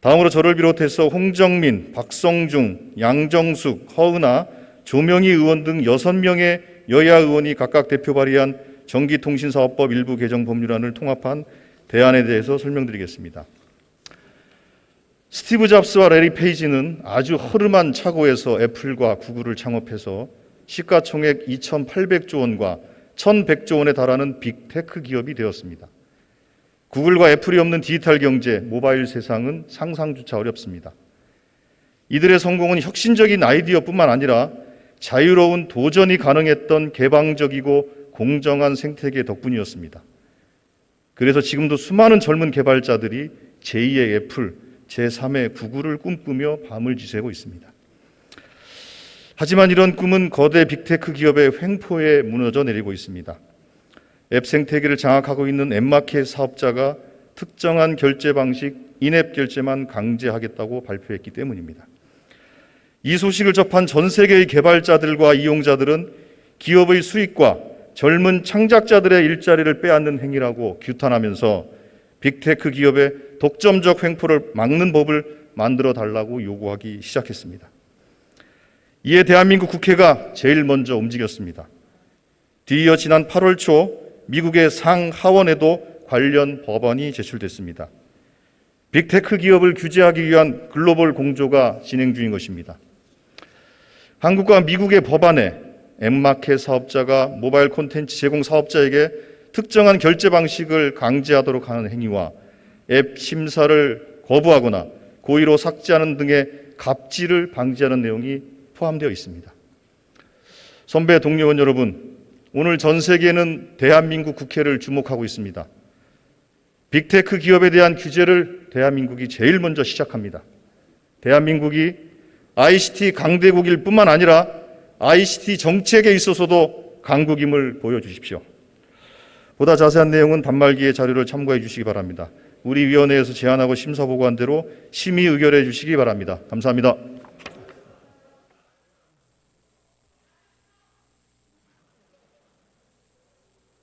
다음으로 저를 비롯해서 홍정민, 박성중, 양정숙, 허은하, 조명희 의원 등 6명의 여야 의원이 각각 대표 발의한 전기통신사업법 일부 개정 법률안을 통합한 대안에 대해서 설명드리겠습니다. 스티브 잡스와 레리 페이지는 아주 허름한 착오에서 애플과 구글을 창업해서 시가총액 2,800조 원과 1,100조 원에 달하는 빅테크 기업이 되었습니다. 구글과 애플이 없는 디지털 경제, 모바일 세상은 상상조차 어렵습니다. 이들의 성공은 혁신적인 아이디어뿐만 아니라 자유로운 도전이 가능했던 개방적이고 공정한 생태계 덕분이었습니다. 그래서 지금도 수많은 젊은 개발자들이 제2의 애플, 제3의 구글을 꿈꾸며 밤을 지새고 있습니다. 하지만 이런 꿈은 거대 빅테크 기업의 횡포에 무너져 내리고 있습니다. 앱 생태계를 장악하고 있는 앱마켓 사업자가 특정한 결제 방식, 인앱 결제만 강제하겠다고 발표했기 때문입니다. 이 소식을 접한 전 세계의 개발자들과 이용자들은 기업의 수익과 젊은 창작자들의 일자리를 빼앗는 행위라고 규탄하면서 빅테크 기업의 독점적 횡포를 막는 법을 만들어 달라고 요구하기 시작했습니다. 이에 대한민국 국회가 제일 먼저 움직였습니다. 뒤이어 지난 8월 초 미국의 상하원에도 관련 법안이 제출됐습니다. 빅테크 기업을 규제하기 위한 글로벌 공조가 진행 중인 것입니다. 한국과 미국의 법안에 앱마켓 사업자가 모바일 콘텐츠 제공 사업자에게 특정한 결제 방식을 강제하도록 하는 행위와 앱 심사를 거부하거나 고의로 삭제하는 등의 갑질을 방지하는 내용이 포함되어 있습니다. 선배 동료원 여러분, 오늘 전 세계는 대한민국 국회를 주목하고 있습니다. 빅테크 기업에 대한 규제를 대한민국이 제일 먼저 시작합니다. 대한민국이 ICT 강대국일 뿐만 아니라 ICT 정책에 있어서도 강국임을 보여주십시오. 보다 자세한 내용은 단말기의 자료를 참고해 주시기 바랍니다. 우리 위원회에서 제안하고 심사 보고한 대로 심의 의결해 주시기 바랍니다. 감사합니다.